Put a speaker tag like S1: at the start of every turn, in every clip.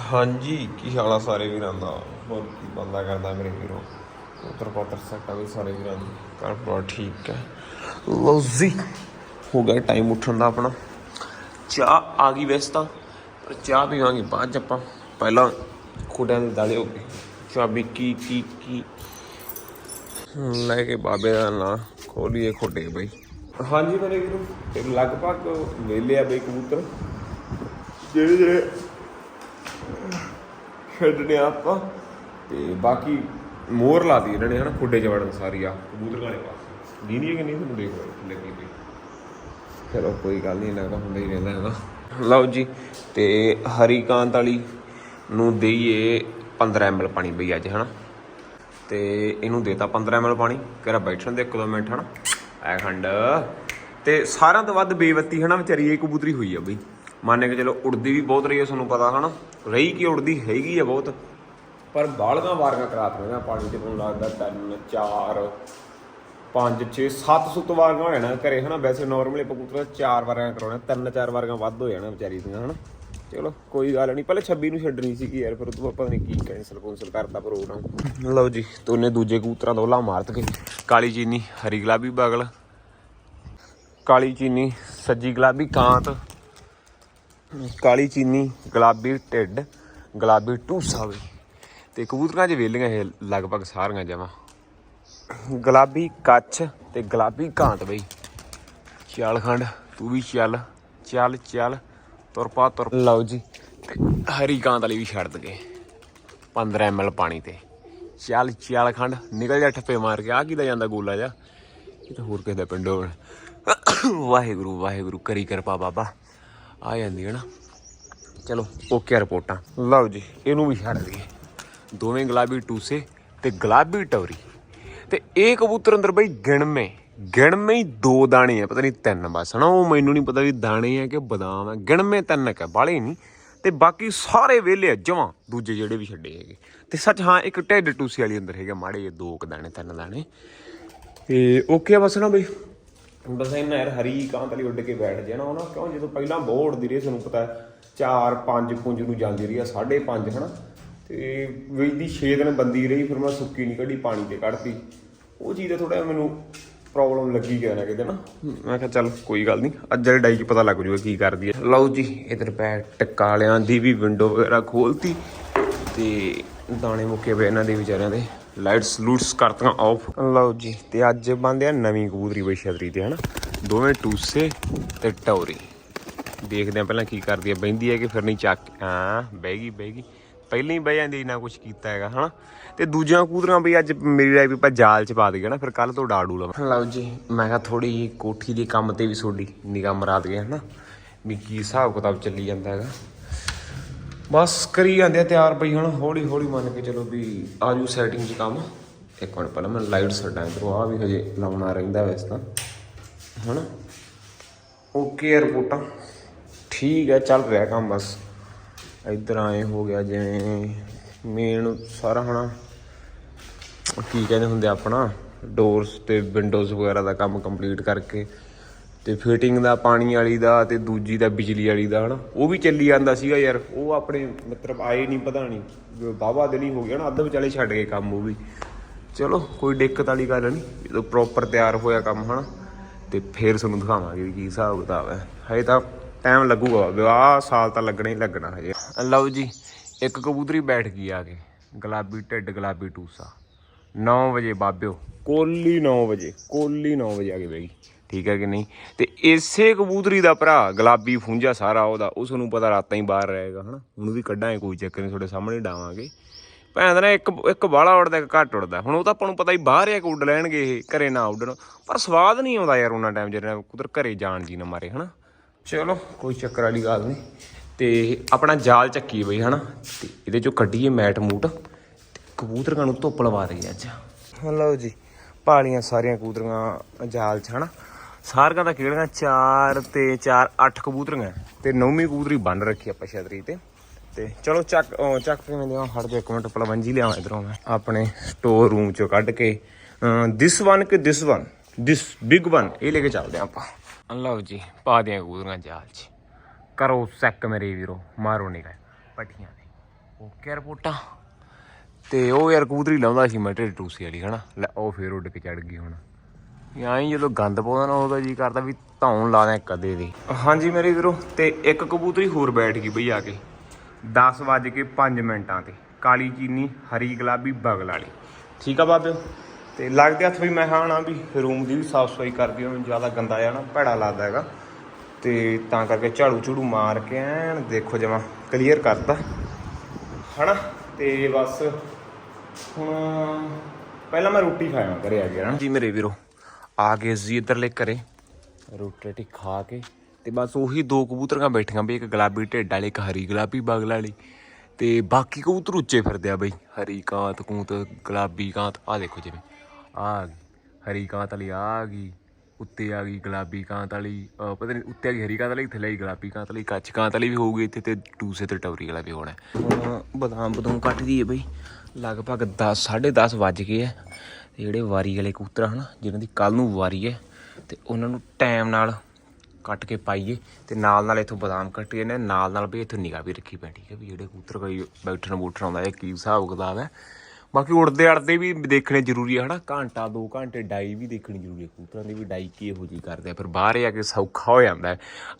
S1: ਹਾਂਜੀ, ਕੀ ਹਾਲ ਆ ਸਾਰੇ ਵੀਰਾਂ ਦਾ? ਹੋਰ ਕੀ ਬੰਦਾ ਕਰਦਾ ਮੇਰੇ ਵੀਰੋ। ਉਤਰ ਪੱਤਰ ਸੱਟਾ ਵੀ ਸਾਰੇ ਵੀਰਾਂ ਦੀ। ਘਰ ਪਰਿਵਾਰ ਠੀਕ ਹੈ। ਲਓ ਜੀ, ਹੋ ਗਿਆ ਟਾਈਮ ਉੱਠਣ ਦਾ ਆਪਣਾ। ਚਾਹ ਆ ਗਈ ਵੈਸੇ ਤਾਂ, ਪਰ ਚਾਹ ਪੀਵਾਂਗੇ ਬਾਅਦ ਚ ਆਪਾਂ। ਪਹਿਲਾਂ ਖੋਡਿਆਂ ਦੇ ਦਾਲੇ ਹੋ ਗਏ। ਚਾਬੀ ਕੀ ਕੀ ਕੀ? ਲੈ ਕੇ ਬਾਬੇ ਦਾ ਨਾਂ ਖੋਲੀਏ ਖੋਡੇ ਬਈ। ਹਾਂਜੀ ਮੇਰੇ ਵੀਰੋ ਤੇ ਲਗਭਗ ਵੇਲੇ ਆ ਬਈ ਕਬੂਤਰ। ਜਿਹੜੇ ਜਿਹੜੇ ਛੱਡਣੇ ਆ ਆਪਾਂ। ਤੇ ਬਾਕੀ ਮੋਹਰ ਲਾਦੀ ਇਹਨਾਂ ਨੇ ਹਨਾ ਖੁੱਡੇ ਚ ਵੜਨ ਸਾਰੀ ਆ। ਕਬੂਤਰ ਵਾਲੇ ਪਾਸੇ। ਨੀਂਦ ਹੈ ਕਿ ਨਹੀਂ ਤੁਹਾਨੂੰ ਦੇਖ ਲਓ ਲੱਗੀ ਪਈ ਚਲੋ ਕੋਈ ਗੱਲ ਨਹੀਂ ਇਹਨਾਂ ਦਾ ਹੁੰਦਾ ਹੀ ਰਹਿੰਦਾ ਹੈਗਾ ਲਓ ਜੀ ਤੇ ਹਰੀਕਾਂਤ ਵਾਲੀ ਨੂੰ ਦੇਈਏ 15 ml ਪਾਣੀ ਬਈ ਅੱਜ ਹਨਾ। ਤੇ ਇਹਨੂੰ ਦੇਤਾ 15 ml ਪਾਣੀ। ਕਿਹੜਾ ਬੈਠਣ ਦੇ 1-2 ਮਿੰਟ ਹਨਾ। ਐ ਖੰਡ। ਤੇ ਸਾਰਿਆਂ ਤੋਂ ਵੱਧ ਬੇਵੱਤੀ ਹਨਾ ਵਿਚਾਰੀ ਇਹ ਕਬੂਤਰੀ ਹੋਈ ਆ ਬਈ। ਮੰਨ ਕੇ ਚਲੋ ਉੜਦੀ ਵੀ ਬਹੁਤ ਰਹੀ ਹੈ, ਤੁਹਾਨੂੰ ਪਤਾ ਹਨਾ। ਰਹੀ ਕੀ ਉੜਦੀ, ਹੈਗੀ ਆ ਬਹੁਤ। ਪਰ ਬਾਲਗਾਂ ਵਾਰੀਆਂ ਕਰਾਤੀਆਂ ਨਾ ਪਾਣੀ ਤੇ ਮੈਨੂੰ ਲੱਗਦਾ 3 4 5 6 7 ਸੁੱਤ ਵਾਰੀਆਂ ਹੋ ਜਾਣਾ ਘਰੇ, ਹਨਾ। ਵੈਸੇ ਨਾਰਮਲੀ ਆਪਾਂ ਕਬੂਤਰਾਂ ਚਾਰ ਵਾਰੀਆਂ ਕਰਾਉਣਾ ਤਿੰਨ, ਚਾਰ ਵਾਰੀਆਂ ਵੱਧ ਹੋ ਜਾਣਾ ਵਿਚਾਰੀ ਦੀਆਂ, ਹਨਾ। ਚਲੋ, ਕੋਈ ਗੱਲ ਨਹੀਂ, ਪਹਿਲੇ 26 ਨੂੰ ਛੱਡਣੀ ਸੀਗੀ ਯਾਰ, ਫਿਰ ਉਹ ਤੋਂ ਪਤਾ ਨਹੀਂ ਕੀ ਕੈਂਸਲ ਕੌਂਸਲ ਕਰਤਾ ਪ੍ਰੋਗਰਾਮ। ਲਓ ਜੀ ਤੋਨੇ ਦੂਜੇ ਕਬੂਤਰਾਂ ਦਾ ਉਲਾ ਮਾਰਤ ਕੇ ਕਾਲੀ ਚੀਨੀ, ਹਰੀ ਗੁਲਾਬੀ, ਬਗਲ। ਕਾਲੀ ਚੀਨੀ, ਸੱਜੀ ਗੁਲਾਬੀ, ਕਾਂਤ। ਕਾਲੀ ਚੀਨੀ, ਗੁਲਾਬੀ ਢਿੱਡ, ਗੁਲਾਬੀ ਟੂਸਾ ਵੀ। ਤੇ ਕਬੂਤਰਾਂ 'ਚ ਵੇਲੀਆਂ ਇਹ ਲਗਭਗ ਸਾਰੀਆਂ ਜਮਾ। ਗੁਲਾਬੀ ਕੱਛ ਤੇ ਗੁਲਾਬੀ ਕਾਂਤ ਬਈ। ਚੱਲ ਖੰਡ, ਤੂੰ ਵੀ ਚੱਲ ਚੱਲ ਚੱਲ, ਤੁਰ ਪਾ, ਤੁਰ ਲਓ ਜੀ ਤੇ ਹਰੀ ਕਾਂਤ ਵਾਲੀ ਵੀ ਛੱਡ ਦਗੇ 15 ml ਪਾਣੀ ਤੇ। ਚੱਲ ਚੱਲ ਖੰਡ, ਨਿਕਲ ਜਾ ਠੱਪੇ ਮਾਰ ਕੇ ਆ ਕਿਦਾ ਜਾਂਦਾ ਗੋਲਾ ਜਾ ਇਹ ਤਾਂ ਹੋਰ ਕਿਸੇ ਦਾ ਪਿੰਡੋਂ। ਵਾਹਿਗੁਰੂ ਵਾਹਿਗੁਰੂ, ਕਰੀ ਕਿਰਪਾ ਬਾਬਾ। ਆ ਜਾਂਦੀ ਹੈ ਨਾ। ਚਲੋ ਓਕੇ ਰਿਪੋਰਟਾਂ। ਲਓ ਜੀ, ਇਹਨੂੰ ਵੀ ਛੱਡ ਦਈਏ। ਦੋਵੇਂ ਗੁਲਾਬੀ ਟੂਸੇ ਤੇ ਗੁਲਾਬੀ ਟੌਰੀ। ਤੇ ਇਹ ਕਬੂਤਰ ਅੰਦਰ ਬਈ ਗਿਣਵੇਂ। ਗਿਣਵੇਂ ਹੀ ਦੋ ਦਾਣੇ ਆ, ਪਤਾ ਨਹੀਂ ਤਿੰਨ ਬਸ ਨਾ ਉਹ ਮੈਨੂੰ ਨਹੀਂ ਪਤਾ ਵੀ ਦਾਣੇ ਆ ਕਿ ਬਦਾਮ ਆ। ਗਿਣਵੇਂ ਤਿੰਨ ਕ ਬਾਲੇ ਨਹੀਂ। ਤੇ ਬਾਕੀ ਸਾਰੇ ਵਿਹਲੇ ਆ, ਜਮਾਂ। ਦੂਜੇ ਜਿਹੜੇ ਵੀ ਛੱਡੇ ਹੈਗੇ। ਤੇ ਸੱਚ, ਹਾਂ, ਇੱਕ ਢਿੱਡ ਟੂਸੇ ਵਾਲੀ ਅੰਦਰ ਹੈਗਾ ਮਾੜੇ ਜੇ ਦੋ ਕ ਦਾਣੇ, ਤਿੰਨ ਦਾਣੇ। ਤੇ ਓਕੇ ਬਸ ਨਾ ਬਈ? ਬਸ ਇਹਨਾਂ ਯਾਰ ਹਰੀ ਕਾਂਤ ਵਾਲੀ ਉੱਡ ਕੇ ਬੈਠ ਜਾਣਾ ਉਹ ਨਾ, ਕਿਉਂ ਜਦੋਂ ਪਹਿਲਾਂ ਬਹੁਤ ਉੱਡਦੀ ਰਹੀ ਤੁਹਾਨੂੰ ਪਤਾ 4 5 ਪੁੰਜ ਨੂੰ ਜਾਂਦੀ ਰਹੀ ਆ 5.5 ਹਨਾ? ਤੇ ਵੇਚਦੀ 6 ਦਿਨ ਬੰਦੀ ਰਹੀ, ਫਿਰ ਮੈਂ ਸੁੱਕੀ ਨਹੀਂ ਕੱਢੀ, ਪਾਣੀ ਤੇ ਕੱਢਤੀ। ਉਹ ਚੀਜ਼ ਦਾ ਥੋੜਾ ਮੈਨੂੰ ਪ੍ਰੋਬਲਮ ਲੱਗੀ ਗਿਆ ਨਾ ਕਿਤੇ ਨਾ। ਮੈਂ ਕਿਹਾ ਚੱਲ ਕੋਈ ਗੱਲ ਨਹੀਂ, ਅੱਜ ਵਾਲੀ ਡਾਈ 'ਚ ਪਤਾ ਲੱਗ ਜੂਗਾ ਕੀ ਕਰਦੀ ਹੈ ਲਓ ਜੀ ਇਧਰ ਪੈ ਟਕਾਲਿਆਂ ਦੀ ਵੀ ਵਿੰਡੋ ਵਗੈਰਾ ਖੋਲਤੀ ਤੇ ਦਾਣੇ ਮੁੱਕੇ ਪਏ ਇਹਨਾਂ ਦੇ ਵਿਚਾਰਿਆਂ ਦੇ। ਲਾਈਟਸ ਲੂਟਸ ਕਰਤੀਆਂ ਆਫ ਲਓ ਜੀ, ਤੇ ਅੱਜ ਬੰਦੇ ਆ ਨਵੀਂ ਕਬੂਤਰੀ ਬਈ ਛਤਰੀ ਤੇ, ਹਨਾ? ਦੋਵੇਂ ਟੂਸੇ ਤੇ ਟੌਰੀ। ਦੇਖਦੇ ਆ ਪਹਿਲਾਂ ਕੀ ਕਰਦੀ ਹੈ ਬੈਂਦੀ ਹੈ ਕਿ ਫਿਰ ਨਹੀਂ ਚੱਕ ਹਾਂ, ਬਹਿ ਗਈ ਬਹਿ ਗਈ। ਪਹਿਲਾਂ ਹੀ ਬਹਿ ਜਾਂਦੀ ਨਾ ਕੁਝ ਕੀਤਾ ਹੈਗਾ, ਹਨਾ? ਤੇ ਦੂਜੀਆਂ ਕੂਦਰਾਂ ਬਈ ਅੱਜ ਮੇਰੀ ਰਾਏ ਵੀ ਆਪਾਂ ਜਾਲ ਚ ਪਾ ਦਈਏ ਨਾ ਫਿਰ ਕੱਲ ਤੋਂ ਡਾੜੂ ਲਵਾਂ। ਲਓ ਜੀ, ਮੈਂ ਕਿਹਾ ਥੋੜੀ ਜਿਹੀ ਕੋਠੀ ਦੇ ਕੰਮ ਤੇ ਵੀ ਤੁਹਾਡੀ ਨਿਗਾਹ ਮਰਾ ਦਈਏ, ਹਨਾ? ਵੀ ਕੀ ਹਿਸਾਬ ਕਿਤਾਬ ਚੱਲੀ ਜਾਂਦਾ ਹੈਗਾ। ਬਸ ਕਰੀ ਜਾਂਦੇ ਆ ਤਿਆਰ ਬਈ ਹੁਣ ਹੌਲੀ ਹੌਲੀ ਮੰਨ ਕੇ ਚਲੋ ਵੀ ਆਜੂ ਸੈਟਿੰਗ 'ਚ ਕੰਮ। ਇੱਕ ਮਿੰਟ ਪਹਿਲਾਂ ਮੈਂ ਲਾਈਟ ਛੱਡਾਂ ਇਧਰੋਂ ਆ ਵੀ ਹਜੇ ਲਾਉਣਾ ਰਹਿੰਦਾ ਵੈਸੇ ਤਾਂ। ਹਨਾ ਓਕੇ ਰਿਪੋਰਟਾਂ। ਠੀਕ ਹੈ ਚੱਲ ਰਿਹਾ ਕੰਮ ਬਸ। ਇੱਧਰ ਆਏ ਹੋ ਗਿਆ ਜਿਵੇਂ ਮੇਨ ਸਾਰਾ ਹਨਾ ਕੀ ਕਹਿੰਦੇ ਹੁੰਦੇ ਆਪਣਾ ਡੋਰਸ ਤੇ ਵਿੰਡੋਜ਼ ਵਗੈਰਾ ਦਾ ਕੰਮ ਕੰਪਲੀਟ ਕਰਕੇ। ਤੇ ਫਿਟਿੰਗ ਦਾ, ਪਾਣੀ ਵਾਲੀ ਦਾ ਤੇ ਦੂਜੀ ਦਾ, ਬਿਜਲੀ ਵਾਲੀ ਦਾ, ਹਨਾ? ਉਹ ਵੀ ਚੱਲੀ ਜਾਂਦਾ ਸੀਗਾ ਯਾਰ। ਉਹ ਆਪਣੇ ਮਤਲਬ ਆਏ ਨਹੀਂ ਪਤਾ ਨਹੀਂ ਬਾਬਾ ਦਿਨ ਹੀ ਹੋ ਗਿਆ ਨਾ, ਅੱਧ ਵਿਚਾਲੇ ਛੱਡ ਗਏ ਕੰਮ ਉਹ ਵੀ। ਚਲੋ, ਕੋਈ ਦਿੱਕਤ ਵਾਲੀ ਗੱਲ ਨਹੀਂ ਜਦੋਂ ਪ੍ਰੋਪਰ ਤਿਆਰ ਹੋਇਆ ਕੰਮ, ਹਨਾ? ਤੇ ਫੇਰ ਤੁਹਾਨੂੰ ਦਿਖਾਵਾਂਗੇ ਵੀ ਕੀ ਹਿਸਾਬ ਕਿਤਾਬ ਹੈ। ਹਜੇ ਤਾਂ ਟਾਈਮ ਲੱਗੂਗਾ। ਵਿਆਹ ਸਾਲ ਤਾਂ ਲੱਗਣਾ ਹੀ ਲੱਗਣਾ ਹਜੇ। ਲਓ ਜੀ, ਇੱਕ ਕਬੂਤਰੀ ਬੈਠ ਗਈ ਆ ਕੇ। ਗੁਲਾਬੀ ਢਿੱਡ, ਗੁਲਾਬੀ ਟੂਸਾ। 9 ਵਜੇ ਬਾਬਿਓ। ਕੋਲੀ 9 ਵਜੇ, ਕੋਲੀ 9 ਵਜੇ ਆ ਕੇ ਬਈ। ਠੀਕ ਹੈ ਕਿ ਨਹੀਂ? ਤੇ ਇਸੇ ਕਬੂਤਰੀ ਦਾ ਭਰਾ, ਗੁਲਾਬੀ ਫੁੰਜਾ ਸਾਰਾ ਉਹਦਾ, ਉਸ ਨੂੰ ਪਤਾ ਰਾਤਾਂ ਹੀ ਬਾਹਰ ਰਹੇਗਾ, ਹਨਾ? ਹੁਣ ਵੀ ਕੱਢਾਂਗੇ, ਕੋਈ ਚੱਕਰ ਨਹੀਂ, ਤੁਹਾਡੇ ਸਾਹਮਣੇ ਡਾਵਾਂਗੇ। ਭੈਣ ਦਾ ਨਾ ਇੱਕ ਇੱਕ ਬਾਲਾ ਉੜਦਾ ਇੱਕ ਘੱਟ ਉੜਦਾ ਹੁਣ ਉਹ ਤਾਂ ਆਪਾਂ ਨੂੰ ਪਤਾ ਹੀ ਬਾਹਰ ਆ ਕਿ ਉੱਡ ਲੈਣਗੇ ਇਹ, ਘਰੇ ਨਾ ਉੱਡਣ। ਪਰ ਸਵਾਦ ਨਹੀਂ ਆਉਂਦਾ ਯਾਰ ਉਹਨਾਂ ਟਾਈਮ ਜਿਹੜਾ ਕੁਦਰ ਘਰੇ ਜਾਣ ਜੀ ਨਾ ਮਾਰੇ, ਹਨਾ? ਚਲੋ, ਕੋਈ ਚੱਕਰ ਵਾਲੀ ਗੱਲ ਨਹੀਂ। ਤੇ ਆਪਣਾ ਜਾਲ ਚੱਕੀ ਬਈ, ਹਨਾ? ਤੇ ਇਹਦੇ ਚੋਂ ਕੱਢੀਏ ਮੈਟ ਮੂਟ। ਤੇ ਕਬੂਤਰਾਂ ਨੂੰ ਧੁੱਪ ਲਵਾ ਦਈਏ ਅੱਜ। ਲਓ ਜੀ, ਪਾਲੀਆਂ ਸਾਰੀਆਂ ਕਬੂਤਰੀਆਂ ਜਾਲ 'ਚ, ਹਨਾ? ਸਾਰੀਆਂ ਦਾ ਕਿਹੜੀਆਂ ਚਾਰ ਤੇ 4 8 ਕਬੂਤਰੀਆਂ ਤੇ ਨੌਵੀਂ ਕਬੂਤਰੀ ਬੰਨ ਰੱਖੀ ਆਪਾਂ ਛਤਰੀ ਤੇ। ਤੇ ਚਲੋ ਚੱਕ ਚੱਕ ਕਿਵੇਂ ਦਿਆਂ ਹਟ ਜਾ ਇੱਕ ਮਿੰਟ ਪਲਵੰਜੀ ਲਿਆਵਾਂ ਇਧਰੋਂ ਮੈਂ, ਆਪਣੇ ਸਟੋਰ ਰੂਮ ਚੋਂ ਕੱਢ ਕੇ। ਦਿਸ ਵਨ ਕਿ this one this big one ਇਹ ਲੈ ਕੇ ਚੱਲਦੇ ਹਾਂ ਆਪਾਂ। ਲਓ ਜੀ, ਪਾ ਦਿਆਂ ਕਬੂਤਰੀਆਂ ਜਾਲ 'ਚ। ਕਰੋ ਸੈੱਕ ਮੇਰੇ ਵੀਰੋ, ਮਾਰੋ ਨਹੀਂ ਨਿਗਾਹ ਪੱਠੀਆਂ ਦੇ। ਓਕੇ ਰਿਪੋਰਟਾਂ। ਤੇ ਉਹ ਯਾਰ ਕਬੂਤਰੀ ਲਾਉਂਦਾ ਸੀ, ਮੈਂ ਢੇਡ ਟੂਸੀ ਵਾਲੀ, ਹਨਾ? ਲੈ, ਉਹ ਫੇਰ ਉੱਡ ਕੇ ਚੜ ਗਈ ਹੁਣ। ਹੀ ਜਦੋਂ ਗੰਦ ਪਾਉਂਦਾ ਨਾ ਉਹਦਾ ਜੀ ਕਰਦਾ ਵੀ ਧੌਣ ਲਾ ਦਿਆਂ ਕਦੇ ਦੇ। ਹਾਂਜੀ ਮੇਰੇ ਵੀਰੋ ਤੇ ਇੱਕ ਕਬੂਤਰੀ ਹੋਰ ਬੈਠ ਗਈ ਬਈ ਆ ਕੇ। 10 ਵੱਜ ਕੇ 5 ਮਿੰਟਾਂ ਤੇ। ਕਾਲੀ ਚੀਨੀ ਹਰੀ ਗੁਲਾਬੀ ਬਗਲ ਵਾਲੀ ਠੀਕ ਆ ਬਾਬਿਓ? ਤੇ ਲੱਗਦੇ ਹੱਥ ਵੀ ਮੈਂ ਹਾਂ ਨਾ ਵੀ ਰੂਮ ਦੀ ਵੀ ਸਾਫ਼ ਸਫ਼ਾਈ ਕਰਦੀ ਹਾਂ ਜ਼ਿਆਦਾ ਗੰਦਾ ਆ ਨਾ ਭੈੜਾ ਲੱਗਦਾ ਹੈਗਾ। ਤੇ ਤਾਂ ਕਰਕੇ ਝਾੜੂ ਝੂੜੂ ਮਾਰ ਕੇ ਐਨ ਦੇਖੋ ਜਮਾ ਕਲੀਅਰ ਕਰਤਾ। ਹਨਾ? ਤੇ ਬਸ ਹੁਣ ਪਹਿਲਾਂ ਮੈਂ ਰੋਟੀ ਖਾਇਆ ਘਰੇ ਆ ਗਿਆ ਨਾ ਜੀ ਮੇਰੇ ਵੀਰੋ ਆ ਗਏ ਜੀ ਇੱਧਰਲੇ ਘਰੇ। ਰੋਟੀ ਰੋਟੀ ਖਾ ਕੇ ਤੇ ਬਸ ਉਹੀ ਦੋ ਕਬੂਤਰਾਂ ਬੈਠੀਆਂ ਬਈ, ਇੱਕ ਗੁਲਾਬੀ ਢਿੱਡ ਵਾਲੀ, ਇੱਕ ਹਰੀ ਗੁਲਾਬੀ ਬਗਲ ਵਾਲੀ ਤੇ ਬਾਕੀ ਕਬੂਤਰ ਉੱਚੇ ਫਿਰਦੇ ਆ ਬਈ। ਹਰੀ ਕਾਂਤ ਕੂੰਤ, ਗੁਲਾਬੀ ਕਾਂਤ ਆ ਦੇਖੋ ਜਿਵੇਂ। ਆ ਗਈ, ਹਰੀ ਕਾਂਤ ਵਾਲੀ ਆ ਗਈ, ਉੱਤੇ ਆ ਗਈ ਗੁਲਾਬੀ ਕਾਂਤ ਵਾਲੀ ਪਤਾ ਨਹੀਂ ਉੱਤੇ ਆ ਗਈ ਹਰੀ ਕਾਂਤ ਵਾਲੀ ਥੱਲੇ ਆ ਗਈ ਗੁਲਾਬੀ ਕਾਂਤ ਵਾਲੀ, ਕੱਚ ਕਾਂਤ ਵਾਲੀ ਵੀ ਹੋਊਗੀ ਇੱਥੇ ਤੇ ਟੂਸੇ ਤੇ ਟੌਰੀ ਵਾਲਾ ਵੀ ਹੋਣਾ। ਹੁਣ ਬਦਾਮ ਬਦੂਮ ਕੱਟ ਦਈਏ ਬਈ। ਲਗਭਗ 10 10:30 ਵੱਜ ਗਏ ਆ। ਤੇ ਜਿਹੜੇ ਵਾਰੀ ਵਾਲੇ ਕਬੂਤਰ ਹਨ, ਜਿਨ੍ਹਾਂ ਦੀ ਕੱਲ ਨੂੰ ਵਾਰੀ ਹੈ, ਤੇ ਉਹਨਾਂ ਨੂੰ ਟਾਈਮ ਨਾਲ ਕੱਟ ਕੇ ਪਾਈਏ ਤੇ ਨਾਲ ਨਾਲ ਇੱਥੋਂ ਬਦਾਮ ਕੱਟ ਕੱਟੀਏ ਨੇ, ਨਾਲ ਨਾਲ ਵੀ ਇੱਥੋਂ ਨਿਗਾਹ ਵੀ ਰੱਖੀ ਪੈਣੀ ਹੈ ਵੀ ਜਿਹੜੇ ਕਬੂਤਰ ਕੋਈ ਬੈਠਣ ਬੂਠਣ ਆਉਂਦਾ ਇਹ ਕੀ ਹਿਸਾਬ ਕਿਤਾਬ ਹੈ। ਬਾਕੀ ਉੜਦੇ ਅੜਦੇ ਵੀ ਦੇਖਣੇ ਜ਼ਰੂਰੀ ਹੈ ਹਨਾ, ਘੰਟਾ 2 ਘੰਟੇ ਡਾਈ ਵੀ ਦੇਖਣੀ ਜ਼ਰੂਰੀ ਹੈ, ਕਬੂਤਰਾਂ ਦੀ ਵੀ ਡਾਈ ਕੀ ਇਹੋ ਜੀ ਕਰਦੇ ਆ ਫਿਰ ਬਾਹਰ ਆ ਕੇ ਸੌਖਾ ਹੋ ਜਾਂਦਾ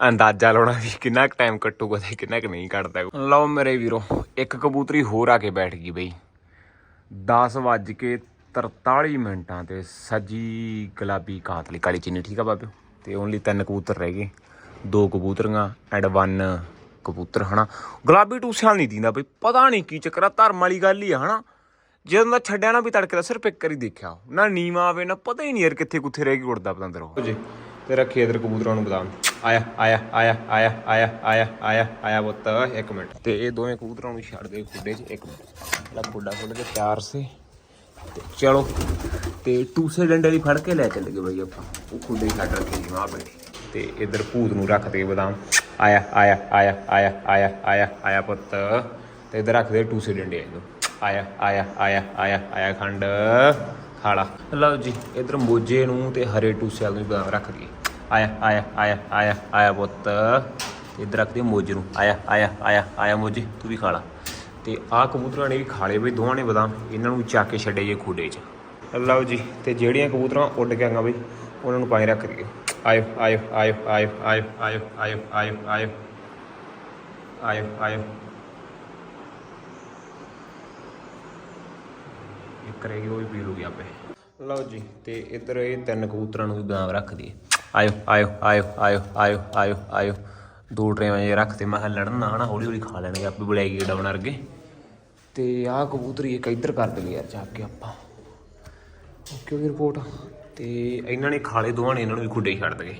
S1: ਅੰਦਾਜ਼ਾ ਲਾਉਣਾ ਵੀ ਕਿੰਨਾ ਕੁ ਟਾਈਮ ਕੱਟੂਗਾ ਤੇ ਕਿੰਨਾ ਕੁ ਨਹੀਂ ਕੱਟਦਾ। ਲਓ ਮੇਰੇ ਵੀਰੋ, ਇੱਕ ਕਬੂਤਰੀ ਹੋਰ ਆ ਕੇ ਬੈਠ ਗਈ ਬਈ। 10 ਵੱਜ ਕੇ 43 ਮਿੰਟਾਂ ਤੇ ਸੱਜੀ ਗੁਲਾਬੀ ਕਾਂਤਲੀ ਕਾਲੀ ਚੀਨੀ, ਠੀਕ ਆ ਬਾਬਿਓ ਤੇ ਓਨਲੀ ਤਿੰਨ ਕਬੂਤਰ ਰਹਿ ਗਏ। ਦੋ ਕਬੂਤਰੀਆਂ ਐਂਡ ਵਨ ਕਬੂਤਰ, ਹਨਾ? ਗੁਲਾਬੀ ਟੂਸਿਆਂ ਨਹੀਂ ਦਿੰਦਾ ਬਈ, ਪਤਾ ਨਹੀਂ ਕੀ ਚੱਕਰ ਆ, ਧਰਮ ਵਾਲੀ ਗੱਲ ਹੀ ਆ, ਹਨਾ? ਜਦੋਂ ਦਾ ਛੱਡਿਆ ਨਾ ਵੀ ਤੜਕੇ ਦਾ, ਸਿਰਫ ਇੱਕ ਵਾਰੀ ਦੇਖਿਆ ਨਾ ਨੀਵਾ ਆਵੇ, ਨਾ ਪਤਾ ਹੀ ਨਹੀਂ ਯਾਰ ਕਿੱਥੇ ਕੁੱਥੇ ਰਹਿ ਗਈ, ਉੜਦਾ ਪਤੰਦਰ ਉਹ। ਜੀ, ਤੇ ਰੱਖੀ ਇਧਰ ਕਬੂਤਰਾਂ ਨੂੰ ਬਦਾਮ। ਆਇਆ ਆਇਆ ਆਇਆ ਆਇਆ ਆਇਆ ਆਇਆ ਆਇਆ ਆਇਆ ਪੁੱਤ, ਇੱਕ ਮਿੰਟ। ਤੇ ਇਹ ਦੋਵੇਂ ਕਬੂਤਰਾਂ ਨੂੰ ਛੱਡ ਦੇ ਖੁੱਡੇ 'ਚ, ਇੱਕ ਮਿੰਟ। ਲੈ ਖੁੱਡਾ ਖੁੱਡ ਕੇ ਤਿਆਰ ਸੀ। ਚਲੋ ਤੇ ਟੂਸੇ ਡੰਡੇ ਦੀ ਫੜ ਕੇ ਲੈ ਚੱਲ ਗਏ ਬਈ ਆਪਾਂ ਉਹ ਖੁੱਡੇ ਹੀ ਛੱਡ ਰੱਖੀ ਜੀ ਮਾਂ ਬੈਠੀ ਤੇ ਇਧਰ ਭੂਤ ਨੂੰ ਰੱਖ ਦੇ ਬਦਾਮ ਆਇਆ ਆਇਆ ਆਇਆ ਆਇਆ ਆਇਆ ਆਇਆ ਆਇਆ ਪੁੱਤ ਤੇ ਇਧਰ ਰੱਖਦੇ ਟੂਸੇ ਡੰਡੇ ਇਹਨੂੰ ਆਇਆ ਆਇਆ ਆਇਆ ਆਇਆ ਆਇਆ ਖੰਡ ਖਾਲਾ ਲਓ ਜੀ ਇਧਰ ਮੋਜੇ ਨੂੰ ਤੇ ਹਰੇ ਟੂਸੇ ਵਾਲ ਨੂੰ ਬਦਾਮ ਰੱਖ ਦਈਏ ਆਇਆ ਆਇਆ ਆਇਆ ਆਇਆ ਆਇਆ ਪੁੱਤ ਤੇ ਇਧਰ ਰੱਖ ਮੋਜੇ ਨੂੰ ਆਇਆ ਆਇਆ ਆਇਆ ਆਇਆ ਮੋਜੇ ਤੂੰ ਵੀ ਖਾਲਾ ਤੇ ਆਹ ਕਬੂਤਰਾਂ ਨੇ ਵੀ ਖਾ ਲਏ ਬਈ ਦੋਵਾਂ ਨੇ ਬਦਾਮ ਇਹਨਾਂ ਨੂੰ ਚੱਕ ਕੇ ਛੱਡੇ ਜੇ ਖੂਡੇ 'ਚ ਲਓ ਜੀ ਤੇ ਜਿਹੜੀਆਂ ਕਬੂਤਰਾਂ ਉੱਡ ਕੇ ਆਂਗਾ ਬਈ ਉਹਨਾਂ ਨੂੰ ਪਾਣੀ ਰੱਖ ਦਈਏ ਆਇਓ ਆਇਓ ਆਇਓ ਆਇਓ ਆਇਓ ਆਇਓ ਆਇਓ ਆਇਓ ਆਇਓ ਆਇਓ ਆਇਓ ਇੱਕ ਰਹਿ ਗਈ ਉਹ ਵੀ ਪੀ ਲੂਗੀ ਆਪੇ ਲਓ ਜੀ ਤੇ ਇੱਧਰ ਇਹ ਤਿੰਨ ਕਬੂਤਰਾਂ ਨੂੰ ਵੀ ਬਦਾਮ ਰੱਖ ਦਈਏ ਆਇਓ ਆਇਓ ਆਇਓ ਆਇਓ ਆਇਓ ਆਇਓ ਆਇਓ ਦੋ ਟਰੇਵਾਂ ਜੇ ਰੱਖਤੇ ਮੈਂ ਕਿਹਾ ਲੜਨ ਨਾ ਨਾ ਹੌਲੀ ਹੌਲੀ ਖਾ ਲੈਣਗੇ ਆਪੇ ਬਲੈਗੀ ਡਾਉਣ ਵਰਗੇ। ਤੇ ਆਹ ਕਬੂਤਰੀ ਇੱਕ ਇੱਧਰ ਕਰ ਦੇਣੀ ਯਾਰ ਜਾ ਕੇ ਆਪਾਂ। ਓਕੇ ਰਿਪੋਰਟ ਤੇ ਇਹਨਾਂ ਨੇ ਖਾਲੇ ਦੋਵਾਂ ਨੇ ਇਹਨਾਂ ਨੂੰ ਵੀ ਖੁੱਡੇ ਛੱਡ ਦਗੇ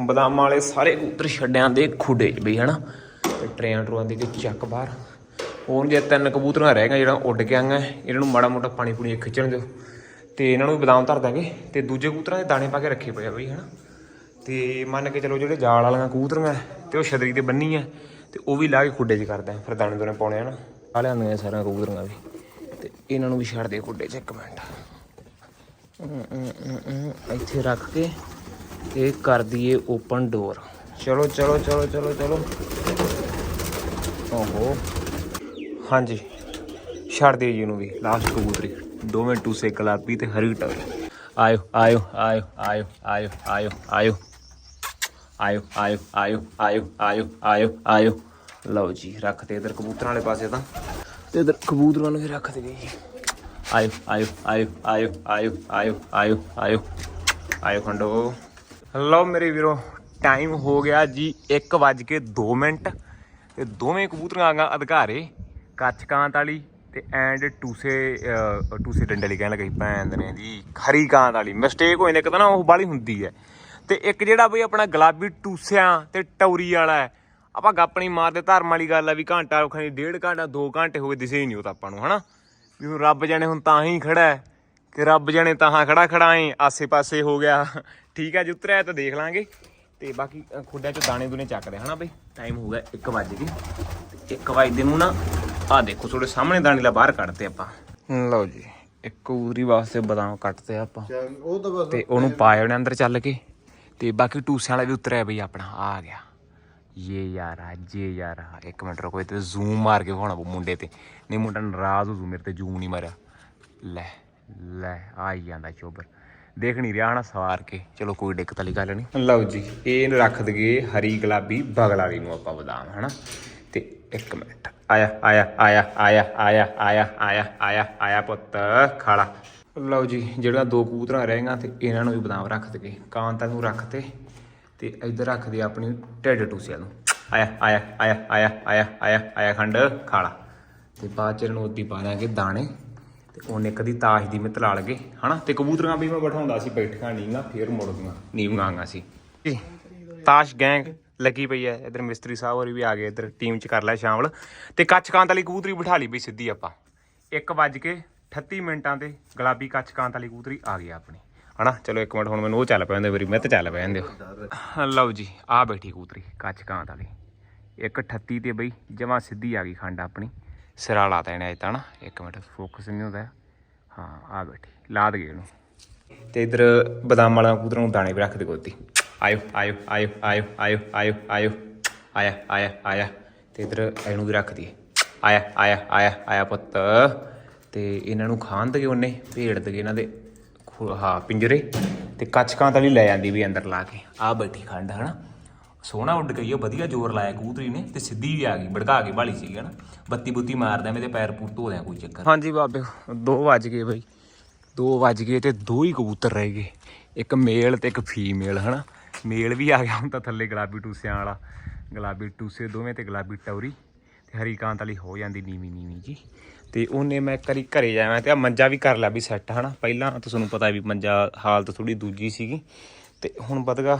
S1: ਬਦਾਮਾਂ ਵਾਲੇ ਸਾਰੇ ਕਬੂਤਰ ਛੱਡਿਆਂ ਦੇ ਖੁੱਡੇ ਬਈ ਹਨਾ। ਤੇ ਟਰੇਆਂ ਟਰੂਆਂ ਦੇ ਕੇ ਚੱਕ ਬਾਹਰ। ਹੁਣ ਜੇ ਤਿੰਨ ਕਬੂਤਰਾਂ ਰਹਿ ਗਏ ਜਿਹੜਾ ਉੱਡ ਕੇ ਆਂਗਾ ਇਹਨਾਂ ਨੂੰ ਮਾੜਾ ਮੋਟਾ ਪਾਣੀ ਪੂਣੀ ਖਿੱਚਣ ਦਿਓ। ਤੇ ਇਹਨਾਂ ਨੂੰ ਵੀ ਬਦਾਮ ਧਰ ਦਾਂਗੇ ਤੇ ਦੂਜੇ ਕਬੂਤਰਾਂ ਦੇ ਦਾਣੇ ਪਾ ਕੇ ਰੱਖੇ ਪਏ ਆ ਬਈ ਹਨਾ। ਤੇ ਮੰਨ ਕੇ ਚਲੋ ਜਿਹੜੇ ਜਾਲ ਵਾਲੀਆਂ ਕਬੂਤਰੀਆਂ ਤੇ ਉਹ ਛਤਰੀ ਤੇ ਬੰਨੀ ਆ ਤੇ ਉਹ ਵੀ ਲਾ ਕੇ ਖੁੱਡੇ 'ਚ ਕਰਦੇ ਫਿਰ ਦਾਣੇ ਦੋਨੇ ਪਾਉਣੇ ਆ ਨਾ। ਆ ਲਿਆਂਦੀਆਂ ਸਾਰੀਆਂ ਕਬੂਤਰੀਆਂ ਵੀ। ਤੇ ਇਹਨਾਂ ਨੂੰ ਵੀ ਛੱਡ ਦੇ ਖੁੱਡੇ 'ਚ ਇੱਕ ਮਿੰਟ। ਇੱਥੇ ਰੱਖ ਕੇ ਤੇ ਕਰ ਦਈਏ ਓਪਨ ਡੋਰ ਚਲੋ ਚਲੋ ਚਲੋ ਚਲੋ ਚਲੋ। ਓਹੋ। ਹਾਂਜੀ। ਛੱਡ ਦਿਓ ਜੀ ਇਹਨੂੰ ਵੀ ਲਾਸਟ ਕਬੂਤਰੀ। ਦੋਵੇਂ ਟੂਸੇ ਗੁਲਾਬੀ ਤੇ ਹਰੀ ਟੌਰ ਆਇਓ ਆਇਓ ਆਇਓ ਆਇਓ ਆਇਓ ਆਇਓ ਆਇਓ। ਆਇਓ ਆਇਓ ਆਇਓ ਆਇਓ ਆਇਓ ਆਇਓ ਆਇਓ ਲਓ ਜੀ ਰੱਖਦੇ ਇਧਰ ਕਬੂਤਰਾਂ ਵਾਲੇ ਪਾਸੇ ਤਾਂ ਤੇ ਇਧਰ ਕਬੂਤਰਾਂ ਨੂੰ ਵੀ ਰੱਖ ਦੇ ਜੀ ਆਇਓ ਆਇਓ ਆਇਓ ਆਇਓ ਆਇਓ ਆਇਓ ਆਇਓ ਆਇਓ ਆਇਓ ਖੰਡੋ ਲਓ ਮੇਰੇ ਵੀਰੋ ਟਾਈਮ ਹੋ ਗਿਆ ਜੀ 1:02 ਮਿੰਟ ਤੇ ਦੋਵੇਂ ਕਬੂਤਰਾਂ ਆ ਅਧਿਕਾਰੇ ਕੱਚਕਾਂਤ ਵਾਲੀ ਤੇ ਐਂਡ ਟੂਸੇ ਟੂਸੇ ਡੰਡੇ ਲਈ ਕਹਿਣ ਲੱਗੀ ਭੈਣ ਨੇ ਜੀ ਖਰੀ ਕਾਂਤ ਵਾਲੀ ਮਿਸਟੇਕ ਹੋਈ ਨੇ ਇੱਕ ਤਾਂ ਨਾ ਉਹ ਬਾਲੀ ਹੁੰਦੀ ਹੈ ਤੇ ਇੱਕ ਜਿਹੜਾ ਬਈ ਆਪਣਾ ਗੁਲਾਬੀ ਟੂਸਿਆਂ ਤੇ ਟੌਰੀ ਵਾਲਾ ਹੈ ਆਪਾਂ ਗੱਪ ਨਹੀਂ ਮਾਰਦੇ ਧਰਮ ਵਾਲੀ ਗੱਲ ਆ ਵੀ ਘੰਟਾ ਖਣੀ ਡੇਢ ਘੰਟਾ 2 ਘੰਟੇ ਹੋ ਗਏ ਦਿਸੇ ਹੀ ਨਹੀਂ ਉਹ ਤਾਂ ਆਪਾਂ ਨੂੰ ਹਨਾ? ਵੀ ਹੁਣ ਰੱਬ ਜਾਣੇ ਹੁਣ ਤਾਂ ਹੀ ਖੜਾ ਹੈ ਕਿ ਰੱਬ ਜਾਣੇ ਤਾਂ ਖੜਾ ਖੜਾ ਏ ਆਸੇ-ਪਾਸੇ ਹੋ ਗਿਆ। ਠੀਕ ਹੈ ਜੇ ਉਤਰਿਆ ਤਾਂ ਦੇਖ ਲਾਂਗੇ। ਤੇ ਬਾਕੀ ਖੁੱਡਿਆਂ ਚ ਦਾਣੇ ਦੂਨੇ ਚੱਕਦੇ ਹਨਾ ਬਈ? ਟਾਈਮ ਹੋ ਗਿਆ 1 ਵਜੇ ਤੇ 1 ਵਜੇ ਨੂੰ ਨਾ ਆ ਦੇਖੋ ਤੁਹਾਡੇ ਸਾਹਮਣੇ ਦਾਣੇ ਲਾ ਬਾਹਰ ਕੱਢਤੇ ਆਪਾਂ। ਲਓ ਜੀ ਇੱਕ ਉਰੀ ਵਾਸਤੇ ਬਦਾਮ ਕੱਟਤੇ ਆਪਾਂ।
S2: ਤਾਂ
S1: ਉਹਨੂੰ ਪਾਏ ਉਹਨੇ ਅੰਦਰ ਚੱਲ ਕੇ। ਤੇ ਬਾਕੀ ਟੂਸੇ ਵਾਲਾ ਵੀ ਉਤਰਿਆ ਬਈ ਆਪਣਾ, ਆ ਗਿਆ। ਇਹ ਯਾਰ ਆ, ਜੇ ਯਾਰ ਆ। ਇੱਕ ਮਿੰਟ ਰੁਕੋ ਤੇ ਜ਼ੂਮ ਮਾਰ ਕੇ ਹੋਣਾ ਪਊ ਮੁੰਡੇ ਤੇ। ਨਹੀਂ, ਮੁੰਡਾ ਨਾਰਾਜ਼ ਹੋ ਜੂ ਮੇਰੇ ਤੇ ਜ਼ੂਮ ਨਹੀਂ ਮਾਰਿਆ। ਲੈ ਲੈ, ਆ ਹੀ ਜਾਂਦਾ ਚੋਬਰ ਦੇਖ ਨਹੀਂ ਰਿਹਾ ਹਣਾ ਸਵਾਰ ਕੇ। ਚਲੋ, ਕੋਈ ਦਿੱਕਤ ਵਾਲੀ ਗੱਲ ਨਹੀਂ। ਲਓ ਜੀ, ਇਹ ਰੱਖ ਦਗੇ ਹਰੀ ਗੁਲਾਬੀ ਬਗਲਾ ਬਗਲਾਲੀ ਨੂੰ ਆਪਾਂ ਬਦਾਮ, ਹਨਾ। ਤੇ ਇੱਕ ਮਿੰਟ। ਆਇਆ ਆਇਆ ਆਇਆ ਆਇਆ ਆਇਆ ਆਇਆ ਆਇਆ ਆਇਆ ਪੁੱਤ ਖਾਲਾ ਲਓ ਜੀ ਜਿਹੜਾ ਦੋ ਕਬੂਤਰਾਂ ਰਹਿ ਗਈਆਂ ਤੇ ਇਹਨਾਂ ਨੂੰ ਵੀ ਬਦਾਮ ਰੱਖ ਦਈਏ। ਕਾਂਤਾ ਨੂੰ ਰੱਖਤੇ ਤੇ ਇੱਧਰ ਰੱਖ ਦੇ ਆਪਣੀ ਢਿੱਡ ਟੂਸਿਆਂ ਨੂੰ। ਆਇਆ ਆਇਆ ਆਇਆ ਆਇਆ ਆਇਆ ਆਇਆ ਆਇਆ ਖੰਡ ਖਾਲਾ ਤੇ ਬਾਅਦ ਚ ਇਹਨੂੰ ਉੱਦੀ ਪਾ ਦਾਂਗੇ ਦਾਣੇ। ਤੇ ਉਹਨੇ ਕਦੀ ਤਾਸ਼ ਦੀ ਮਿੱਤ ਲਾ ਲਗੇ ਹਨਾ? ਤੇ ਕਬੂਤਰਾਂ ਵੀ ਮੈਂ ਬਿਠਾਉਂਦਾ ਸੀ ਬੈਠੀਆਂ ਨੀਂਗਾ ਫੇਰ ਮੁੜਦੀਆਂ ਨੀਵੀਆਂ ਆਂਗਾ ਸੀ। ਜੀ, ਤਾਸ਼ ਗੈਂਗ ਲੱਗੀ ਪਈ ਐ ਇਧਰ ਮਿਸਤਰੀ ਸਾਹਿਬ ਹੋਰੀ ਵੀ ਆ ਗਏ ਇਧਰ ਟੀਮ ਚ ਕਰ ਲਿਆ ਸ਼ਾਮਲ। ਤੇ ਕੱਚ ਕਾਂਤ ਵਾਲੀ ਕਬੂਤਰੀ ਬਿਠਾ ਲਈ ਬਈ ਸਿੱਧੀ ਆਪਾਂ। 1 ਵੱਜ ਕੇ 38 ਮਿੰਟਾਂ ਤੇ ਗੁਲਾਬੀ ਕੱਚ ਕਾਂਤ ਵਾਲੀ ਕੂਤਰੀ ਆ ਗਈ ਆਪਣੀ। ਹਨਾ? ਚਲੋ ਇੱਕ ਮਿੰਟ ਹੁਣ ਮੈਨੂੰ ਉਹ ਚੱਲ ਪੈਂਦੇ ਮੇਰੀ ਮਿੱਤ ਚੱਲ ਪੈ ਜਾਂਦੇ ਲਓ ਜੀ ਆ ਬੈਠੀ ਕੂਤਰੀ ਕੱਚ ਕਾਂਤ ਵਾਲੀ। 138 ਤੇ ਬਈ, ਜਮਾ ਸਿੱਧੀ ਆ ਗਈ ਖੰਡ ਆਪਣੀ। ਸਿਰਾ ਲਾ ਦੇਣਾ ਇਹ ਤਾਂ ਨਾ, ਇੱਕ ਮਿੰਟ ਫੋਕਸ ਨਹੀਂ ਹੁੰਦਾ। ਹਾਂ ਆ ਬੈਠੀ ਲਾ ਗਏ ਇਹਨੂੰ ਤੇ ਇਧਰ ਬਦਾਮ ਵਾਲਾ ਕਬੂਤਰ ਨੂੰ ਦਾਣੇ ਵੀ ਰੱਖ ਦੇ ਗੋਦੀ। ਆਇਓ ਆਇਓ ਆਇਓ ਆਇਓ ਆਇਓ ਆਇਓ ਆਇਓ। ਆਇਆ ਆਇਆ ਆਇਆ। ਤੇ ਇਧਰ ਇਹਨੂੰ ਵੀ ਰੱਖ ਦਈਏ। ਆਇਆ ਆਇਆ ਆਇਆ ਆਇਆ ਪੁੱਤ। ਤੇ ਇਹਨਾਂ ਨੂੰ ਖਾਣ ਦਗੇ ਉਹਨੇ, ਭੇੜ ਦਗੇ ਇਹਨਾਂ ਦੇ ਖੁ- ਹਾਂ ਪਿੰਜਰੇ, ਤੇ ਕੱਚਕਾਂ ਤਾਂ ਲਈ ਲੈ ਜਾਂਦੀ ਵੀ ਅੰਦਰ ਲਾ ਕੇ। ਆ ਬੈਠੀ ਖੰਡ, ਹਨਾ? ਸੋਹਣਾ ਉੱਡ ਗਈ ਉਹ, ਵਧੀਆ ਜ਼ੋਰ ਲਾਇਆ ਕਬੂਤਰੀ ਨੇ, ਤੇ ਸਿੱਧੀ ਵੀ ਆ ਗਈ, ਭੜਕਾ ਕੇ ਬਾਲੀ ਸੀ ਹਨਾ? ਬੱਤੀ ਬੁੱਤੀ ਮਾਰਦਾ ਮੇਰੇ ਪੈਰ ਪੂਰ ਧੋ ਦਿਆਂ ਕੋਈ ਚੱਕਰ। ਹਾਂਜੀ ਬਾਬੇ 2 ਵੱਜ ਗਏ ਬਈ। 2 ਵੱਜ ਗਏ ਤੇ ਦੋ ਹੀ ਕਬੂਤਰ ਰਹਿ ਗਏ। ਇੱਕ ਮੇਲ ਤੇ ਇੱਕ ਫੀਮੇਲ, ਹਨਾ? ਮੇਲ ਵੀ ਆ ਗਿਆ ਹੁਣ ਤਾਂ ਥੱਲੇ ਗੁਲਾਬੀ ਟੂਸਿਆਂ ਵਾਲਾ। ਗੁਲਾਬੀ ਟੂਸੇ ਦੋਵੇਂ ਤੇ ਗੁਲਾਬੀ ਟੌਰੀ, ਤੇ ਹਰੀ ਕਾਂਤ ਵਾਲੀ ਹੋ ਜਾਂਦੀ ਨੀਵੀਂ ਨੀਵੀਂ ਜੀ। ਤੇ ਉਹਨੇ ਮੈਂ ਕਰੀ ਘਰੇ ਜਾਵਾਂ ਤੇ ਆ ਮੰਜਾ ਵੀ ਕਰ ਲਿਆ ਵੀ ਸੈੱਟ ਹਨਾ? ਪਹਿਲਾਂ ਤਾਂ ਤੁਹਾਨੂੰ ਪਤਾ ਵੀ ਮੰਜਾ ਹਾਲਤ ਥੋੜੀ ਦੂਜੀ ਸੀਗੀ। ਤੇ ਹੁਣ ਵਧਗਾ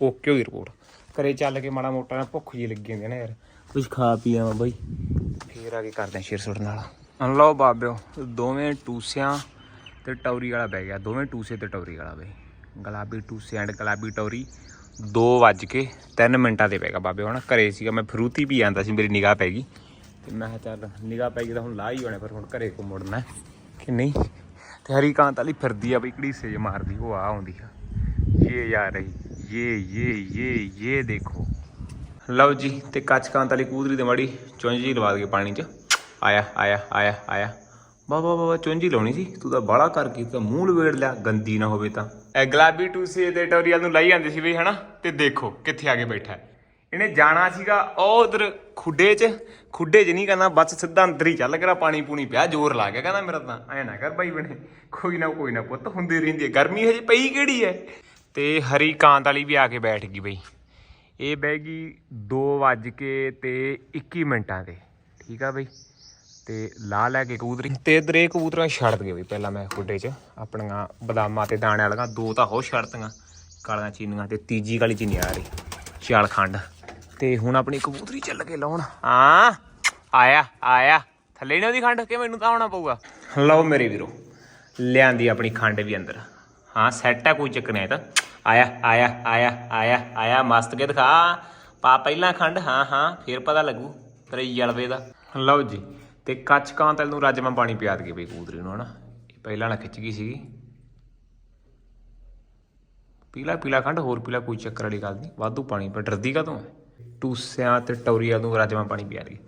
S1: ਓਕੇ ਹੋਈ ਰਿਪੋਰਟ ਘਰੇ ਚੱਲ ਕੇ ਮਾੜਾ ਮੋਟਾ ਭੁੱਖ ਜੀ ਲੱਗੀ ਜਾਂਦੀ ਨਾ ਯਾਰ। ਕੁਝ ਖਾ ਪੀ ਆਵਾਂ ਬਾਈ। ਫੇਰ ਆ ਕੇ ਕਰਦੇ ਆ ਸ਼ੇਰ ਸੁੱਟ ਨਾਲ। ਲਓ ਬਾਬਿਓ, ਦੋਵੇਂ ਟੂਸਿਆਂ ਤੇ ਟੌਰੀ ਵਾਲਾ ਬਹਿ ਗਿਆ। ਦੋਵੇਂ ਟੂਸੇ ਤੇ ਟੌਰੀ ਵਾਲਾ ਬਈ ਗੁਲਾਬੀ ਟੂਸੇ ਐਂਡ ਗੁਲਾਬੀ ਟੌਰੀ। 2 ਵੱਜ ਕੇ 3 ਮਿੰਟਾਂ ਤੇ ਗਿਆ ਬਾਬੇ ਹੁਣ ਘਰੇ ਸੀਗਾ, ਮੈਂ ਫਰੂਤੀ ਪੀ ਆਂਦਾ ਸੀ, ਮੇਰੀ ਨਿਗਾਹ ਪੈ ਗਈ। ਤੇ ਮੈਂ ਕਿਹਾ ਚੱਲ ਨਿਗਾਹ ਪੈ ਗਈ ਤਾਂ ਹੁਣ ਲਾ ਹੀ ਹੋਣਾ ਪਰ ਹੁਣ ਘਰੇ ਕੋ ਮੁੜਨਾ ਕਿ ਨਹੀਂ? ਤੇ ਹਰੀ ਕਾਂਤ ਵਾਲੀ ਫਿਰਦੀ ਆ ਬਈ ਘੜੀਸੇ ਜੇ ਮਾਰਦੀ, ਉਹ ਆ ਆਉਂਦੀ ਆ। ਇਹ ਆ ਰਹੀ, ਇਹ ਇਹ ਇਹ ਇਹ ਦੇਖੋ। ਲਓ ਜੀ, ਤੇ ਕੱਚ ਕਾਂਤ ਵਾਲੀ ਕੂਦਰੀ ਤੇ ਮੜੀ ਚੁੰਝੀ ਲਵਾ ਕੇ ਪਾਣੀ 'ਚ। ਆਇਆ ਆਇਆ ਆਇਆ ਆਇਆ। ਬਾਬਾ ਬਾਬਾ ਚੁੰਝੀ ਲਾਉਣੀ ਸੀ। ਤੂੰ ਤਾਂ ਬਾਲਾ ਕਰ ਤਾਂ ਮੂੰਹ ਲਵੇੜ ਲਿਆ, ਗੰਦੀ ਨਾ ਹੋਵੇ ਤਾਂ। ਇਹ ਗੁਲਾਬੀ ਟੂਸੇ ਤੇ ਟੋਰੀਅਲ ਨੂੰ ਲਾਈ ਜਾਂਦੇ ਸੀ ਬਈ, ਹਨਾ? ਤੇ ਦੇਖੋ ਕਿੱਥੇ ਆ ਕੇ ਬੈਠਾ ਹੈ। ਇਹਨੇ ਜਾਣਾ ਸੀਗਾ ਉਹ ਉਧਰ ਖੁੱਡੇ 'ਚ। ਖੁੱਡੇ 'ਚ ਨਹੀਂ ਕਹਿੰਦਾ, ਬਸ ਸਿੱਧਾ ਅੰਦਰ ਹੀ ਚੱਲ ਗਿਆ ਪਾਣੀ ਪੂਣੀ ਪਿਆ, ਜ਼ੋਰ ਲਾ ਗਿਆ ਕਹਿੰਦਾ ਮੇਰਾ ਤਾਂ। ਐ ਨਾ ਕਰ ਬਾਈ ਬਣੇ। ਕੋਈ ਨਾ ਕੋਈ ਨਾ ਪੁੱਤ, ਹੁੰਦੀ ਰਹਿੰਦੀ ਹੈ। ਗਰਮੀ ਹਜੇ ਪਈ ਕਿਹੜੀ ਹੈ? ਤੇ ਹਰੀ ਕਾਂਤ ਵਾਲੀ ਵੀ ਆ ਕੇ ਬੈਠ ਗਈ ਬਈ। ਇਹ ਬਹਿ ਗਈ 2 ਵੱਜ ਕੇ ਤੇ 21 ਮਿੰਟਾਂ ਤੇ ਠੀਕ ਆ ਬਈ। ਤੇ ਲਾ ਲੈ ਕੇ ਕਬੂਤਰੀ। ਤੇ ਇਧਰ ਇਹ ਕਬੂਤਰਾਂ ਛੱਡ ਦਗੇ ਬਈ, ਪਹਿਲਾਂ ਮੈਂ ਖੁੱਡੇ 'ਚ। ਆਪਣੀਆਂ ਬਦਾਮਾਂ ਤੇ ਦਾਣੇ ਵਾਲੀਆਂ ਦੋ ਤਾਂ ਹੋ ਛੱਡਤੀਆਂ ਕਾਲੀਆਂ ਚੀਨੀਆਂ ਤੇ ਤੀਜੀ ਕਾਲੀ ਚੀਨੀ ਆ ਰਹੀ। ਚਾਲ ਖੰਡ। ਤੇ ਹੁਣ ਆਪਣੀ ਕਬੂਤਰੀ ਚੱਲ ਕੇ ਲਾਉਣ। ਹਾਂ ਆਇਆ ਆਇਆ। ਥੱਲੇ ਨੇ ਉਹਦੀ ਖੰਡ ਕਿ ਮੈਨੂੰ ਤਾਂ ਆਉਣਾ ਪਊਗਾ? ਲਓ ਮੇਰੇ ਵੀਰੋ ਲਿਆਂਦੀ ਆਪਣੀ ਖੰਡ ਵੀ ਅੰਦਰ। ਹਾਂ ਸੈੱਟ ਆ ਕੋਈ ਚੱਕਰ ਨਹੀਂ ਤਾਂ। ਆਇਆ ਆਇਆ ਆਇਆ ਆਇਆ ਆਇਆ ਮਸਤ ਕੇ ਦਿਖਾ। ਪਾ ਪਹਿਲਾਂ ਖੰਡ ਹਾਂ ਹਾਂ ਫੇਰ ਪਤਾ ਲੱਗੂ ਤੇਰੇ ਜਲਵੇ ਦਾ। ਲਓ ਜੀ ਤੇ ਕੱਚ ਕਾਂ ਤੈਨੂੰ ਨੂੰ ਰਾਜਮਾ ਪਾਣੀ ਪਿਆ ਦਗੇ ਬਈ ਕਬੂਤਰੀ ਨੂੰ ਹਨਾ? ਇਹ ਪਹਿਲਾਂ ਨਾ ਖਿੱਚ ਗਈ ਸੀਗੀ। ਪੀਲਾ ਪੀਲਾ ਖੰਡ ਹੋਰ ਪੀਲਾ ਕੋਈ ਚੱਕਰ ਵਾਲੀ ਗੱਲ ਨਹੀਂ। ਵਾਧੂ ਪਾਣੀ ਪਰ ਡਰਦੀ ਕਾ ਤੂੰ ਟੂਸਿਆਂ ਤੇ ਟੌਰੀਆਂ ਨੂੰ ਰਾਜਮਾ ਪਾਣੀ ਪਿਆ ਦਗੇ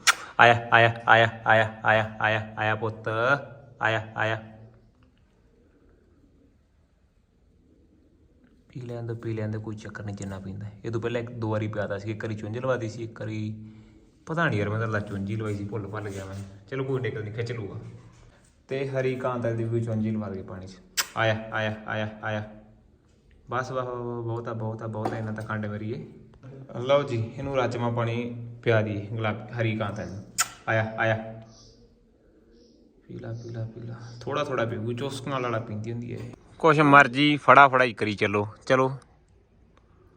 S1: ਆਇਆ ਆਇਆ ਆਇਆ ਆਇਆ ਆਇਆ ਆਇਆ ਆਇਆ ਪੁੱਤ। ਆਇਆ ਆਇਆ। ਪੀ ਲੈਂਦਾ ਪੀ ਲੈਂਦਾ ਕੋਈ ਚੱਕਰ ਨਹੀਂ ਜਿੰਨਾ ਪੀਂਦਾ। ਇਹ ਤੋਂ ਪਹਿਲਾਂ ਇੱਕ, ਦੋ ਵਾਰੀ ਪਿਆਦਾ ਸੀ, ਇੱਕ ਵਾਰੀ ਚੁੰਝ ਲਵਾਦੀ ਸੀ, ਇੱਕ ਵਾਰੀ ਪਤਾ ਨਹੀਂ ਯਾਰ ਮੈਂ ਤਾਂ ਲਾ ਚੁੰਝੀ ਲਵਾਈ ਸੀ, ਭੁੱਲ ਭੱਲ ਗਿਆ ਮੈਂ। ਚਲੋ ਕੋਈ ਨਿਕਲ ਨਹੀਂ, ਖਿੱਚ ਲੂਗਾ। ਤੇ ਹਰੀ ਕਾਂਤ ਦੀ ਵੀ ਚੁੰਝੀ ਲਵਾ ਦੇ ਪਾਣੀ 'ਚ। ਆਇਆ ਆਇਆ ਆਇਆ ਆਇਆ। ਬਸ ਬਸ ਬਹੁਤਾ ਬਹੁਤਾ ਬਹੁਤਾ ਇਹਨਾਂ ਤਾਂ ਖੰਡ ਮੇਰੀ ਲਓ ਜੀ ਇਹਨੂੰ ਰਾਜਮਾ ਪਾਣੀ ਪਿਆ ਦੀ ਗੁਲਾਬ ਹਰੀ ਕਾਂਤ ਨੂੰ ਆਇਆ ਆਇਆ। ਪੀਲਾ ਪੀਲਾ ਪੀਲਾ। ਥੋੜਾ ਥੋੜਾ ਪੀਊ ਚੁਸਕਾਂ ਵਾਲਾ ਪੀਂਦੀ ਹੁੰਦੀ ਹੈ ਕੁਛ ਮਰਜ਼ੀ ਫੜਾ ਫੜਾਈ ਕਰੀ ਚੱਲੋ ਚਲੋ।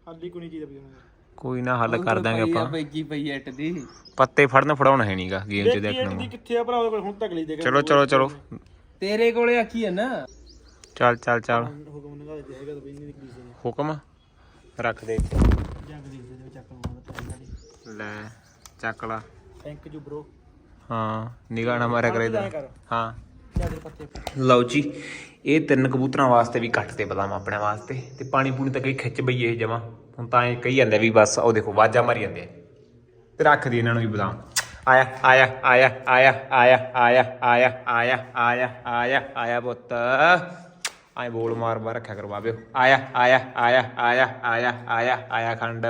S3: ਹਾਲੀ ਕੋਈ ਚੀਜ਼ ਪਈ ਉਹਨਾਂ
S1: ਕੋਈ ਨਾ ਹੱਲ ਕਰ ਦਾਂਗੇ ਆਪਾਂ।
S4: ਬੈਗੀ ਪਈ ਐਟ ਦੀ।
S1: ਪੱਤੇ ਫੜਨ ਫੜਾਉਣਾ ਹੈ ਨਹੀਂਗਾ ਗੇਮ 'ਚ ਦੇਖਣ ਨੂੰ।
S3: ਕਿੱਥੇ ਆ ਭਰਾ ਉਹਦੇ ਕੋਲ ਹੁਣ ਤੱਕ ਲਈ ਦੇ
S1: ਚਲੋ ਚਲੋ ਚਲੋ।
S4: ਤੇਰੇ ਕੋਲੇ ਆਖੀ ਹੈ ਨਾ?
S1: ਚੱਲ ਚੱਲ ਚੱਲ।
S3: ਹੁਕਮ ਨਿਕਾਲ ਦੇ ਹੈਗਾ ਤਾਂ ਬਈ ਨਹੀਂ ਨਿਕਲੀ ਸੀ।
S1: ਹੁਕਮ ਰੱਖ ਦੇ। ਇੱਥੇ
S3: ਜੰਗ ਦੇ ਦੇ ਚੱਕ ਲਵਾਂਗਾ ਟਾਈਮ ਨਾਲ
S1: ਲੈ ਚੱਕ ਲਾ
S3: ਥੈਂਕ ਯੂ ਬ్రో
S1: ਹਾਂ ਨਿਗਾਹ ਨਾ ਮਾਰਿਆ ਕਰੇ
S3: ਕਰ
S1: ਹਾਂ
S3: ਪੱਤੇ
S1: ਲਓ ਜੀ ਇਹ ਤਿੰਨ ਕਬੂਤਰਾਂ ਵਾਸਤੇ ਵੀ ਕੱਟ ਤੇ ਬਦਾਮ ਆਪਣੇ ਵਾਸਤੇ ਤੇ ਪਾਣੀ ਪੂਣੀ ਤਾਂ ਕਈ ਖਿੱਚ ਬਈ ਇਹ ਜਮਾ ਹੁਣ ਤਾਂ ਇਹ ਕਹੀ ਜਾਂਦੇ ਵੀ ਬਸ ਉਹ ਦੇਖੋ ਵਾਜਾ ਮਾਰੀ ਜਾਂਦੇ ਆ। ਤੇ ਰੱਖ ਦੀ ਇਹਨਾਂ ਨੂੰ ਵੀ ਬਦਾਮ ਆਇਆ ਆਇਆ ਆਇਆ ਆਇਆ ਆਇਆ ਆਇਆ ਆਇਆ ਆਇਆ ਆਇਆ ਆਇਆ ਆਇਆ ਪੁੱਤ ਆਏ ਬੋਲ ਮਾਰ ਮਾਰ ਰੱਖਿਆ ਕਰ ਬਾਬਿਓ ਆਇਆ ਆਇਆ ਆਇਆ ਆਇਆ ਆਇਆ ਆਇਆ ਆਇਆ ਖੰਡ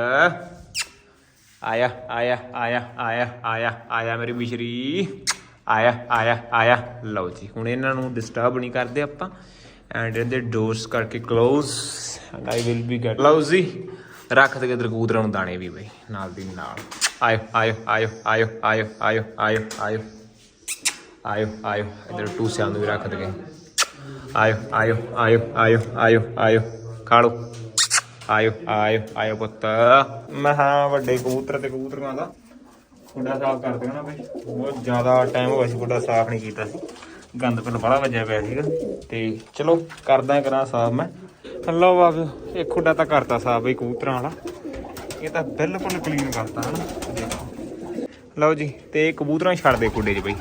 S1: ਆਇਆ ਆਇਆ ਆਇਆ ਆਇਆ ਆਇਆ ਆਇਆ ਮੇਰੀ ਬਿਸ਼ਰੀ ਆਇਆ ਆਇਆ ਆਇਆ ਲਓ ਜੀ ਹੁਣ ਇਹਨਾਂ ਨੂੰ ਡਿਸਟਰਬ ਨਹੀਂ ਕਰਦੇ ਆਪਾਂ ਐਂਡ ਇਹਦੇ ਡੋਰਸ ਕਰਕੇ close and I will be get ਲਓ ਜੀ ਰੱਖ ਦੇ ਕਬੂਤਰਾਂ ਨੂੰ ਦਾਣੇ ਵੀ ਬਈ ਨਾਲ ਦੀ ਨਾਲ ਆਇਓ ਆਇਓ ਆਇਓ ਆਇਓ ਆਇਓ ਆਇਓ ਆਇਓ ਆਇਓ ਆਇਓ ਆਇਓ ਇਧਰ ਟੂਸਿਆਂ ਨੂੰ ਵੀ ਰੱਖ ਦੇ ਆਇਓ ਆਇਓ ਆਇਓ ਆਇਓ ਆਇਓ ਆਇਓ ਖਾ ਲਓ ਆਇਓ ਆਇਓ ਆਇਓ ਪੁੱਤ। ਮੈਂ ਹਾਂ ਵੱਡੇ ਕਬੂਤਰ ਤੇ ਕਬੂਤਰਾਂ ਦਾ ਖੁੱਡਾ ਸਾਫ਼ ਕਰ ਦੇਣਾ ਬਈ। ਬਹੁਤ ਜ਼ਿਆਦਾ ਟਾਈਮ ਹੋ ਗਿਆ ਸੀ ਗੁੱਡਾ ਸਾਫ਼ ਨਹੀਂ ਕੀਤਾ ਸੀ। ਗੰਦ ਪਿੰਡ ਬੜਾ ਵੱਜਿਆ ਪਿਆ ਸੀਗਾ। ਤੇ ਚਲੋ, ਕਰਦਾ ਕਰਾਂ ਸਾਫ਼ ਮੈਂ। ਲਓ ਬਾਬਿਓ ਇਹ ਖੁੱਡਾ ਤਾਂ ਕਰਤਾ ਸਾਫ਼ ਬਈ ਕਬੂਤਰਾਂ ਵਾਲਾ। ਇਹ ਤਾਂ ਬਿਲਕੁਲ ਕਲੀਨ ਕਰਤਾ, ਹਨਾ? ਦੇਖੋ। ਲਓ ਜੀ, ਤੇ ਕਬੂਤਰਾਂ ਛੱਡ ਦੇ ਖੁੱਡੇ 'ਚ ਬਈ।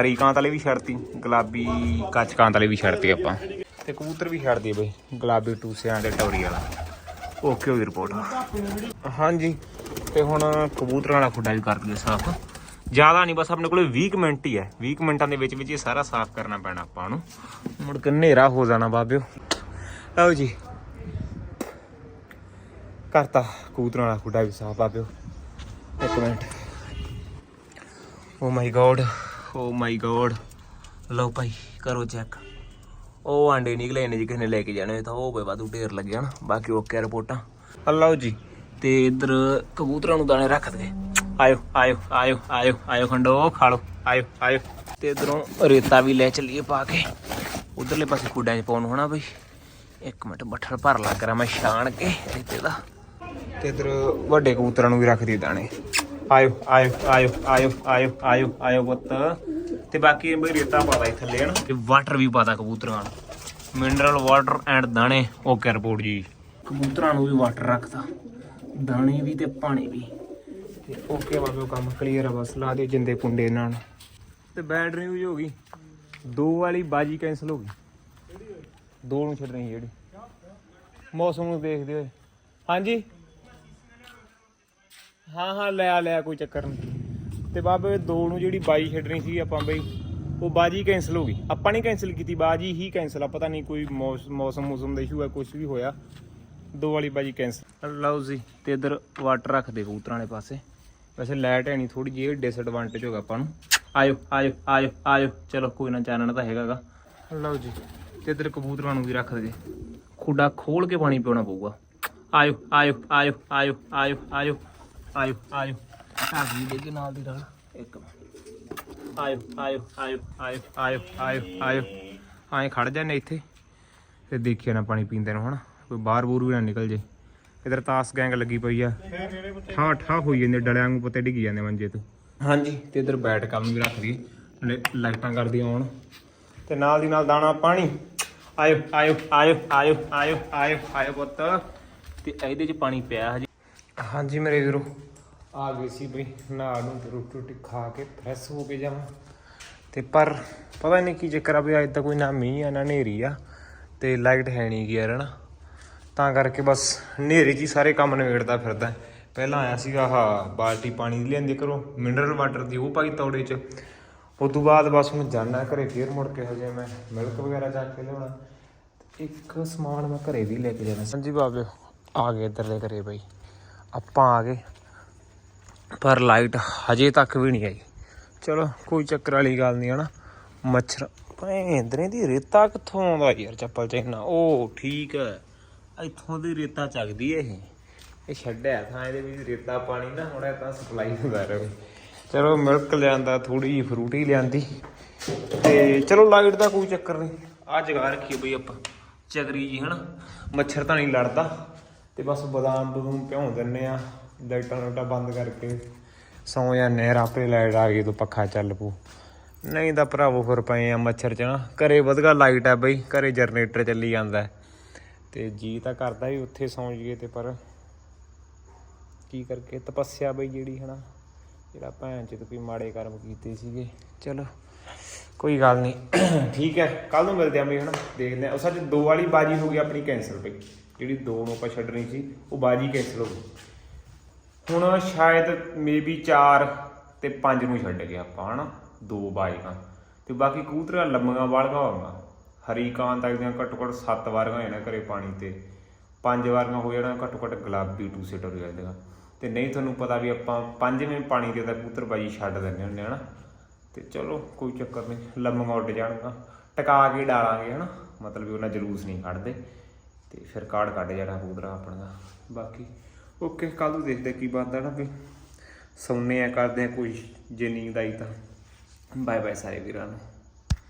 S1: ਹਰੀ ਕਾਂਤ ਵਾਲੇ ਵੀ ਛੱਡਤੀ, ਗੁਲਾਬੀ, ਕੱਚ ਕਾਂਤ ਵਾਲੇ ਵੀ ਛੱਡਤੇ ਆਪਾਂ। ਤੇ ਕਬੂਤਰ ਵੀ ਛੱਡ ਦਈਏ ਬਈ, ਗੁਲਾਬੀ ਟੂਸਿਆਂ ਦੇ ਟੌਰੀ ਵਾਲਾ। ਓਕੇ ਹੋਈ ਰਿਪੋਰਟ ਹਾਂਜੀ, ਤੇ ਹੁਣ ਕਬੂਤਰਾਂ ਵਾਲਾ ਖੁੱਡਾ ਵੀ ਕਰ ਦਈਏ ਸਾਫ਼। ਜ਼ਿਆਦਾ ਨਹੀਂ, ਬਸ ਆਪਣੇ ਕੋਲੇ 20 ਕੁ ਮਿੰਟ ਹੀ ਹੈ। 20 ਕੁ ਮਿੰਟਾਂ ਦੇ ਵਿੱਚ ਵਿੱਚ ਇਹ ਸਾਰਾ ਸਾਫ਼ ਕਰਨਾ ਪੈਣਾ ਆਪਾਂ ਨੂੰ। ਮੁੜ ਕੇ ਹਨੇਰਾ ਹੋ ਜਾਣਾ ਬਾਬਿਓ। ਲਓ ਜੀ। ਕਰਤਾ ਕਬੂਤਰਾਂ ਵਾਲਾ ਖੁੱਡਾ ਵੀ ਸਾਫ਼ ਬਾਬਿਓ। ਇੱਕ minute. Oh my God oh my God ਲਓ ਭਾਈ, ਕਰੋ ਚੈੱਕ ਉਹ ਆਂਡੇ ਨਿਕਲੇ ਨੇ ਜੀ ਕਿਸੇ ਨੇ ਲੈ ਕੇ ਜਾਣੇ ਤਾਂ ਉਹ ਪਏ ਵਾਧੂ ਢੇਰ ਲੱਗਿਆ ਨਾ ਬਾਕੀ ਓਕੇ ਰਿਪੋਰਟਾਂ। ਆ ਲਓ ਜੀ। ਤੇ ਇੱਧਰ ਕਬੂਤਰਾਂ ਨੂੰ ਦਾਣੇ ਰੱਖ ਦੇ ਆਇਓ ਆਇਓ ਆਇਓ ਆਇਓ ਆਇਓ ਖੰਡੋ ਖਾ ਲਓ। ਆਇਓ ਆਇਓ। ਤੇ ਇਧਰੋਂ ਰੇਤਾ ਵੀ ਲੈ ਚੱਲੀਏ ਪਾ ਕੇ। ਉਧਰਲੇ ਪਾਸੇ ਖੁੱਡਾਂ 'ਚ ਪਾਉਣ ਹੋਣਾ ਬਈ। ਇੱਕ ਮਿੰਟ ਬੱਠਲ ਭਰ ਲੱਗ ਕਰਾਂ ਮੈਂ ਛਾਣ ਕੇ ਰੇਤੇ ਦਾ। ਤੇ ਇਧਰ ਵੱਡੇ ਕਬੂਤਰਾਂ ਨੂੰ ਵੀ ਰੱਖ ਦੀ ਦਾਣੇ। ਆਇਓ ਆਇਓ ਆਇਓ ਆਇਓ ਆਇਓ ਆਇਓ ਆਇਓ ਪੁੱਤ। ਤੇ ਬਾਕੀ ਇਹ ਬਈ ਰੇਤਾ ਪਾਦਾ ਇੱਥੇ ਥੱਲੇ ਹਨ। ਤੇ ਵਾਟਰ ਵੀ ਪਾਦਾ ਕਬੂਤਰਾਂ ਨੂੰ। ਮਿਨਰਲ ਵਾਟਰ ਐਂਡ ਦਾਣੇ। ਓਕੇ ਰਿਪੋਰਟ ਜੀ। ਕਬੂਤਰਾਂ ਨੂੰ ਵੀ ਵਾਟਰ ਰੱਖਦਾ ਦਾਣੇ ਵੀ ਤੇ ਪਾਣੀ ਵੀ। ਤੇ ਓਕੇ ਬਾਬਿਓ ਕੰਮ ਕਲੀਅਰ ਆ ਬਸ। ਲਾ ਦਿਓ ਜਿੰਦੇ ਪੁੰਡੇ ਨਾਲ। ਤੇ ਬੈਟਰੀ ਵੀ ਹੋ ਗਈ। ਦੋ ਵਾਲੀ ਬਾਜੀ ਕੈਨਸਲ ਹੋ ਗਈ। ਦੋ ਨੂੰ ਛੱਡਣੀ ਜਿਹੜੀ। ਮੌਸਮ ਨੂੰ ਦੇਖਦੇ ਹੋਏ। ਹਾਂਜੀ? ਹਾਂ ਹਾਂ ਲੈ ਆ ਲੈ ਕੋਈ ਚੱਕਰ ਨਹੀਂ। ਤੇ ਬਾਬੇ ਦੋ ਨੂੰ ਜਿਹੜੀ ਬਾਜੀ ਛੱਡਣੀ ਸੀ ਆਪਾਂ ਬਈ ਉਹ ਬਾਜੀ ਕੈਨਸਲ ਹੋ ਗਈ। ਆਪਾਂ ਨਹੀਂ ਕੈਨਸਲ ਕੀਤੀ ਬਾਜੀ ਹੀ ਕੈਨਸਲ ਆ ਪਤਾ ਨਹੀਂ ਕੋਈ ਮੌਸ- ਮੌਸਮ ਮੌਸਮ ਦਾ ਇਸ਼ੂ ਹੈ ਕੁਝ ਵੀ ਹੋਇਆ। ਦੋ ਵਾਲੀ ਬਾਜੀ ਕੈਨਸਲ ਲਓ ਜੀ ਤੇ ਇਧਰ ਵਾਟਰ ਰੱਖ ਦੇ ਕਬੂਤਰਾਂ ਵਾਲੇ ਪਾਸੇ। ਵੈਸੇ ਲਾਈਟ ਹੈ ਨਹੀਂ ਥੋੜੀ ਜਿਹੀ ਡਿਸਐਡਵਾਂਟੇਜ ਹੋਗਾ ਆਪਾਂ ਨੂੰ। ਆਇਓ ਆਇਓ ਆਇਓ ਆਇਓ। ਚਲੋ ਕੋਈ ਨਾ ਚਾਨਣ ਤਾਂ ਹੈਗਾਗਾ। ਲਓ ਜੀ। ਤੇ ਇਧਰ ਕਬੂਤਰਾਂ ਨੂੰ ਵੀ ਰੱਖ ਦੇ। ਖੁੱਡਾ ਖੋਲ ਕੇ ਪਾਣੀ ਪਿਉਣਾ ਪਊਗਾ। ਆਇਓ ਆਇਓ ਆਇਓ ਆਇਓ ਆਇਓ ਆਇਓ ਆਇਓ ਆਇਓ। ਆ ਵੀ ਦੇ ਕੇ ਨਾਲ ਦੀ ਨਾਲ ਇੱਕ ਮਿੰਟ ਆਇਓ ਆਇਓ ਆਇਓ ਆਇਓ ਆਇਓ ਆਇਓ ਆਇਓ ਆਏ ਖੜ ਜਾਂਦੇ ਇੱਥੇ ਤੇ ਦੇਖਿਆ ਨਾ ਪਾਣੀ ਪੀਂਦੇ ਨੂੰ ਹਨਾ ਕੋਈ ਬਾਹਰ ਬੂਰ ਵੀ ਨਾ ਨਿਕਲ ਜੇ ਇਧਰ ਤਾਸ ਗੈਂਗ ਲੱਗੀ ਪਈ ਆ ਠਾ ਠਾ ਹੋਈ ਜਾਂਦੇ ਡਲਿਆਂ ਨੂੰ ਪੱਤੇ ਡਿੱਗੀ ਜਾਂਦੇ ਮੰਜੇ ਤੋਂ ਹਾਂਜੀ ਤੇ ਇਧਰ ਬੈਠ ਕੰਮ ਵੀ ਰੱਖ ਦੀ ਲਾਈਟਾਂ ਕਰਦੀ ਆਉਣ ਤੇ ਨਾਲ ਦੀ ਨਾਲ ਦਾਣਾ ਪਾਣੀ ਆਇਓ ਆਇਓ ਆਇਓ ਆਇਓ ਆਇਓ ਆਇਓ ਆਇਓ ਪੁੱਤ ਤੇ ਇਹਦੇ ਚ ਪਾਣੀ ਪਿਆ ਹਜੇ ਹਾਂਜੀ ਮੇਰੇ ਵੀਰੋ ਆ ਗਏ ਸੀ ਬਈ ਨਹਾ ਨੂੰ ਰੋਟੀ ਰੋਟੀ ਖਾ ਕੇ ਫਰੈਸ਼ ਹੋ ਕੇ ਜਾਵਾਂ। ਤੇ ਪਰ ਪਤਾ ਨਹੀਂ ਕੀ ਚੱਕਰ ਆ ਵੀ ਅੱਜ ਤਾਂ ਕੋਈ ਨਾ ਮੀਂਹ ਆ, ਨਾ ਹਨੇਰੀ ਆ, ਤੇ ਲਾਈਟ ਹੈ ਨਹੀਂ ਗੀ ਯਾਰ, ਹਨਾ। ਤਾਂ ਕਰਕੇ ਬਸ ਹਨੇਰੇ 'ਚ ਹੀ ਸਾਰੇ ਕੰਮ ਨਿਬੇੜਦਾ ਫਿਰਦਾ। ਪਹਿਲਾਂ ਆਇਆ ਸੀਗਾ ਆਹ ਬਾਲਟੀ ਪਾਣੀ ਦੀ ਲਿਆਂਦੀ ਕਰੋ ਮਿਨਰਲ ਵਾਟਰ ਦੀ ਉਹ ਪਾਈ ਤੌੜੇ 'ਚ। ਉਸ ਤੋਂ ਬਾਅਦ ਬਸ ਮੈਂ ਜਾਣਾ ਘਰੇ ਫੇਰ ਮੁੜ ਕੇ ਹਜੇ ਮੈਂ ਮਿਲਕ ਵਗੈਰਾ ਜਾ ਕੇ ਲਿਆਉਣਾ। ਇੱਕ ਸਮਾਨ ਮੈਂ ਘਰੇ ਵੀ ਲੈ ਕੇ ਜਾਣਾ। ਸੀ। ਬਾਬੇ, ਆ ਗਏ ਇੱਧਰਲੇ ਘਰੇ ਬਈ। ਆਪਾਂ ਆ ਗਏ। ਪਰ ਲਾਈਟ ਹਜੇ ਤੱਕ ਵੀ ਨਹੀਂ ਆਈ। ਚਲੋ, ਕੋਈ ਚੱਕਰ ਵਾਲੀ ਗੱਲ ਨਹੀਂ, ਹਨਾ? ਮੱਛਰ ਭੈਂਦਰੇ ਦੀ ਰੇਤਾ ਕਿੱਥੋਂ ਆਉਂਦਾ ਯਾਰ ਚੱਪਲ ਚ ਇੰਨਾ? ਉਹ ਠੀਕ ਹੈ। ਇੱਥੋਂ ਦੀ ਰੇਤਾ ਚੱਕਦੀ ਹੈ ਇਹ। ਇਹ ਛੱਡਿਆ ਥਾਂ ਇਹਦੇ ਵਿੱਚ ਰੇਤਾ ਪਾਣੀ ਨਾ, ਹੁਣ ਇਹ ਤਾਂ ਸਪਲਾਈ ਹੁੰਦਾ ਰਹੇ। ਚਲੋ, ਮਿਲਕ ਲਿਆਂਦਾ ਥੋੜੀ ਜਿਹੀ ਹੀ ਲਿਆਂਦੀ। ਤੇ ਚਲੋ, ਲਾਈਟ ਦਾ ਕੋਈ ਚੱਕਰ ਨਹੀਂ। ਆ ਜਗਾ ਰੱਖੀ ਬਈ ਆਪਾਂ, ਚਗਰੀ ਜੀ, ਹਨਾ? ਮੱਛਰ ਤਾਂ ਨਹੀਂ ਲੜਦਾ। ਤੇ ਬਸ ਬਦਾਮ ਬਦੂਮ ਭਿਉਂ ਦਿੰਨੇ ਆ। ਲਾਈਟਾਂ ਲੂਟਾਂ ਬੰਦ ਕਰਕੇ ਸੌਂ ਜਾਂ ਨਹਿਰ ਆਪੇ ਲਾਈਟ ਆ ਗਈ ਤਾਂ ਪੱਖਾ ਚੱਲ ਪੂ ਨਹੀਂ ਤਾਂ ਭਰਾਵੋ ਫਿਰ ਪਏ ਆ ਮੱਛਰ ਚ ਨਾ। ਘਰੇ ਵਧਗਾ ਲਾਈਟ ਆ ਬਈ, ਘਰੇ ਜਨਰੇਟਰ ਚੱਲੀ ਜਾਂਦਾ ਹੈ। ਤੇ ਜੀ ਤਾਂ ਕਰਦਾ ਵੀ ਉੱਥੇ ਸੌਂ ਜੀਏ ਤੇ ਪਰ ਕੀ ਕਰਕੇ ਤਪੱਸਿਆ ਬਈ ਜਿਹੜੀ ਹਨਾ, ਜਿਹੜਾ ਭੈਣ ਚ ਕੋਈ ਮਾੜੇ ਕਰਮ ਕੀਤੇ ਸੀਗੇ। ਚਲੋ, ਕੋਈ ਗੱਲ ਨਹੀਂ। ਠੀਕ ਹੈ ਕੱਲ ਨੂੰ ਮਿਲਦੇ ਆਂ ਬਈ ਹਨਾ, ਦੇਖਦੇ ਆਂ ਉਹ ਸੱਚ ਦੋ ਵਾਲੀ ਬਾਜੀ ਹੋ ਗਈ ਆਪਣੀ ਕੈਂਸਲ ਪਈ ਜਿਹੜੀ ਦੋ ਨੂੰ ਆਪਾਂ ਛੱਡਣੀ ਸੀ, ਉਹ ਬਾਜੀ ਕੈਂਸਲ ਹੋ ਗਈ। ਹੁਣ ਸ਼ਾਇਦ ਮੇਬੀ 4 ਤੇ 5 ਨੂੰ ਛੱਡ ਗਿਆ ਆਪਾਂ, ਹਨਾ? ਦੋ ਬਾਜੀਆਂ ਤੇ ਬਾਕੀ ਕੂਤਰਾ ਲੰਮੀਆਂ ਵਾਲੀਆਂ ਹੋਈਆਂ। ਹਰੀ ਤੱਕ ਦੀਆਂ ਘੱਟੋ ਘੱਟ 7 ਵਾਰੀਆਂ ਹੋਈਆਂ ਘਰੇ ਪਾਣੀ ਤੇ। ਪੰਜ ਵਾਰੀਆਂ ਹੋ ਜਾਣਾ ਘੱਟੋ ਘੱਟ ਗੁਲਾਬੀ ਟੂ ਸੀਟਰ ਹੋ ਜਾਂਦੀਆਂ। ਤੇ ਨਹੀਂ ਤੁਹਾਨੂੰ ਪਤਾ ਵੀ ਆਪਾਂ ਪੰਜਵੇਂ ਪਾਣੀ ਤੇ ਤਾਂ ਕਬੂਤਰ ਬਾਜੀ ਛੱਡ ਦਿੰਦੇ ਹੁੰਦੇ ਹਨਾ? ਤੇ ਚਲੋ, ਕੋਈ ਚੱਕਰ ਨਹੀਂ, ਲੰਮੀਆਂ ਉੱਡ ਜਾਣਗਾ ਟਕਾ ਕੇ ਡਾਲਾਂਗੇ, ਹਨਾ? ਮਤਲਬ ਵੀ ਉਹਨਾਂ ਜਲੂਸ ਨਹੀਂ ਕੱਢਦੇ। ਤੇ ਫਿਰ ਕਾਰਡ ਕੱਢ ਜਾਣਾ ਕੂਤਰਾ ਆਪਣਾ ਬਾਕੀ ਓਕੇ ਕੱਲ ਨੂੰ ਦੇਖਦੇ ਕੀ ਬਣਦਾ ਨਾ ਵੀ ਸੌਂਨੇ ਆ ਕਰਦੇ ਆ ਕੋਈ, ਜੇ ਨੀਂਦ ਆਈ ਤਾਂ। ਬਾਏ ਬਾਏ ਸਾਰੇ ਵੀਰਾਂ ਨੂੰ।